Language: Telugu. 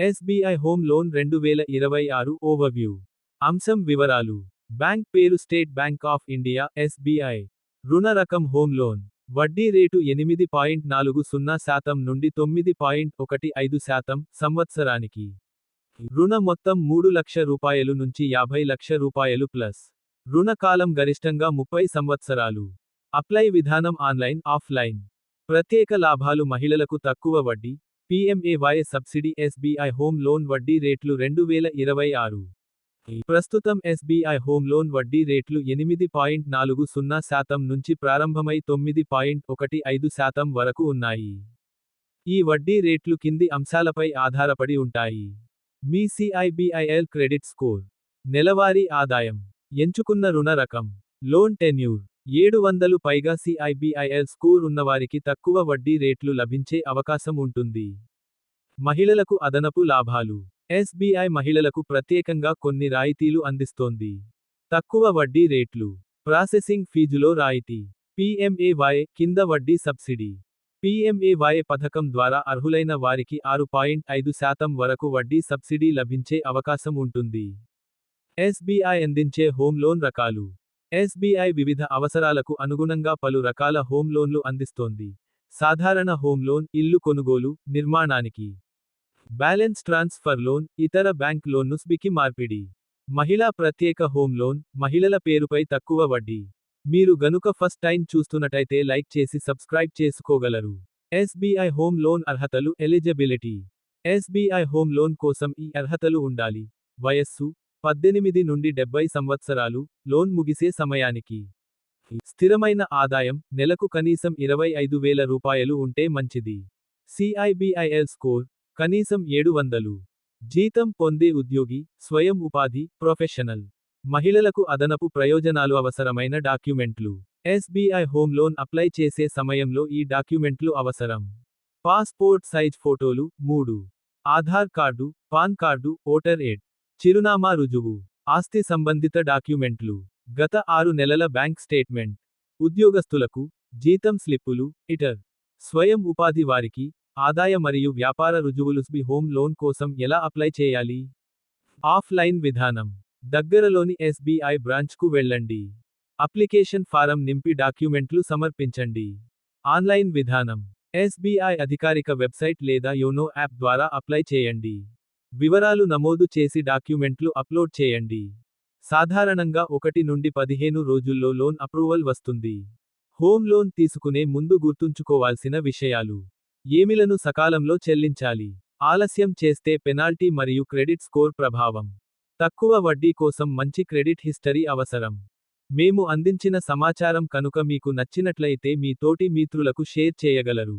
ఎస్బీఐ హోమ్ లోన్ రెండు వేల ఇరవై ఆరు ఓవర్వ్యూ. అంశం వివరాలు. బ్యాంక్ పేరు State Bank of India SBI. రుణ రకం హోమ్ లోన్. వడ్డీ రేటు ఎనిమిది పాయింట్ నాలుగు సున్నా శాతం నుండి తొమ్మిది పాయింట్ ఒకటి ఐదు శాతం సంవత్సరానికి. రుణ మొత్తం మూడు లక్ష రూపాయలు నుంచి యాభై లక్ష రూపాయలు ప్లస్. రుణ కాలం గరిష్టంగా ముప్పై సంవత్సరాలు. అప్లై విధానం ఆన్లైన్ ఆఫ్లైన్. ప్రత్యేక లాభాలు మహిళలకు తక్కువ వడ్డీ. PMAY subsidy SBI home loan వడ్డీ రేట్లు రెండు వేల ఇరవై ఆరు. ప్రస్తుతం ఎస్బీఐ హోమ్ లోన్ వడ్డీ రేట్లు ఎనిమిది పాయింట్ నాలుగు సున్నా శాతం నుంచి ప్రారంభమై తొమ్మిది పాయింట్ ఒకటి ఐదు శాతం వరకు ఉన్నాయి. ఈ వడ్డీ రేట్లు కింది అంశాలపై ఆధారపడి ఉంటాయి. మీ సిఐబిఐఎల్ క్రెడిట్ స్కోర్. నెలవారీ ఆదాయం. ఎంచుకున్న రుణ రకం. Loan tenure. ఏడు వందలు పైగా సిఐబిఐఎల్ స్కోర్ ఉన్నవారికి తక్కువ వడ్డీ రేట్లు లభించే అవకాశం ఉంటుంది. మహిళలకు అదనపు లాభాలు. ఎస్బీఐ మహిళలకు ప్రత్యేకంగా కొన్ని రాయితీలు అందిస్తోంది. తక్కువ వడ్డీ రేట్లు. ప్రాసెసింగ్ ఫీజులో రాయితీ. పీఎంఏవై కింద వడ్డీ సబ్సిడీ. పీఎంఏవై పథకం ద్వారా అర్హులైన వారికి ఆరు పాయింట్ ఐదు శాతం వరకు వడ్డీ సబ్సిడీ లభించే అవకాశం ఉంటుంది. ఎస్బీఐ అందించే హోమ్ లోన్ రకాలు. ఎస్బీఐ వివిధ అవసరాలకు అనుగుణంగా పలు రకాల హోమ్ లోన్లు అందిస్తోంది. సాధారణ హోమ్ లోన్ ఇల్లు కొనుగోలు నిర్మాణానికి. బ్యాలెన్స్ ట్రాన్స్ఫర్ లోన్ ఇతర బ్యాంక్ లోన్ను స్బికి మార్పిడి. మహిళా ప్రత్యేక హోమ్ లోన్ మహిళల పేరుపై తక్కువ వడ్డీ. మీరు గనుక ఫస్ట్ టైం చూస్తున్నట్టయితే లైక్ చేసి సబ్స్క్రైబ్ చేసుకోగలరు. ఎస్బీఐ హోమ్ లోన్ అర్హతలు ఎలిజిబిలిటీ. ఎస్బీఐ హోమ్ లోన్ కోసం ఈ అర్హతలు ఉండాలి. వయస్సు పద్దెనిమిది నుండి డెబ్బై సంవత్సరాలు లోన్ ముగిసే సమయానికి స్థిరమైన ఆదాయం నెలకు కనీసం ఇరవై ఐదు వేల రూపాయలు ఉంటే మంచిది. సిఐబిఐఎల్ స్కోర్ కనీసం ఏడు వందలు. జీతం పొందే ఉద్యోగి స్వయం ఉపాధి ప్రొఫెషనల్. మహిళలకు అదనపు ప్రయోజనాలు అవసరమైన డాక్యుమెంట్లు. ఎస్బీఐ హోమ్ లోన్ అప్లై చేసే సమయంలో ఈ డాక్యుమెంట్లు అవసరం. పాస్పోర్ట్ సైజ్ ఫోటోలు మూడు. Aadhaar card PAN card voter ID చిరునామా రుజువు ఆస్తి సంబంధిత డాక్యుమెంట్లు గత ఆరు నెలల బ్యాంక్ స్టేట్మెంట్. ఉద్యోగస్తులకు జీతం స్లిప్పులు ఇటర్. స్వయం ఉపాధి వారికి ఆదాయ మరియు వ్యాపార రుజువులు స్బి హోమ్ లోన్ కోసం ఎలా అప్లై చేయాలి? ఆఫ్లైన్ విధానం. దగ్గరలోని ఎస్బీఐ బ్రాంచ్కు వెళ్ళండి. అప్లికేషన్ ఫారం నింపి డాక్యుమెంట్లు సమర్పించండి. ఆన్లైన్ విధానం. ఎస్బీఐ అధికారిక వెబ్సైట్ లేదా యోనో యాప్ ద్వారా అప్లై చేయండి. వివరాలు నమోదు చేసి డాక్యుమెంట్లు అప్లోడ్ చేయండి. సాధారణంగా ఒకటి నుండి పదిహేను రోజుల్లో లోన్ అప్రూవల్ వస్తుంది. హోమ్ లోన్ తీసుకునే ముందు గుర్తుంచుకోవాల్సిన విషయాలు. ఏమిలను సకాలంలో చెల్లించాలి? ఆలస్యం చేస్తే పెనాల్టీ మరియు క్రెడిట్ స్కోర్ ప్రభావం. తక్కువ వడ్డీ కోసం మంచి క్రెడిట్ హిస్టరీ అవసరం. మేము అందించిన సమాచారం కనుక మీకు నచ్చినట్లయితే మీ తోటి మిత్రులకు షేర్ చేయగలరు.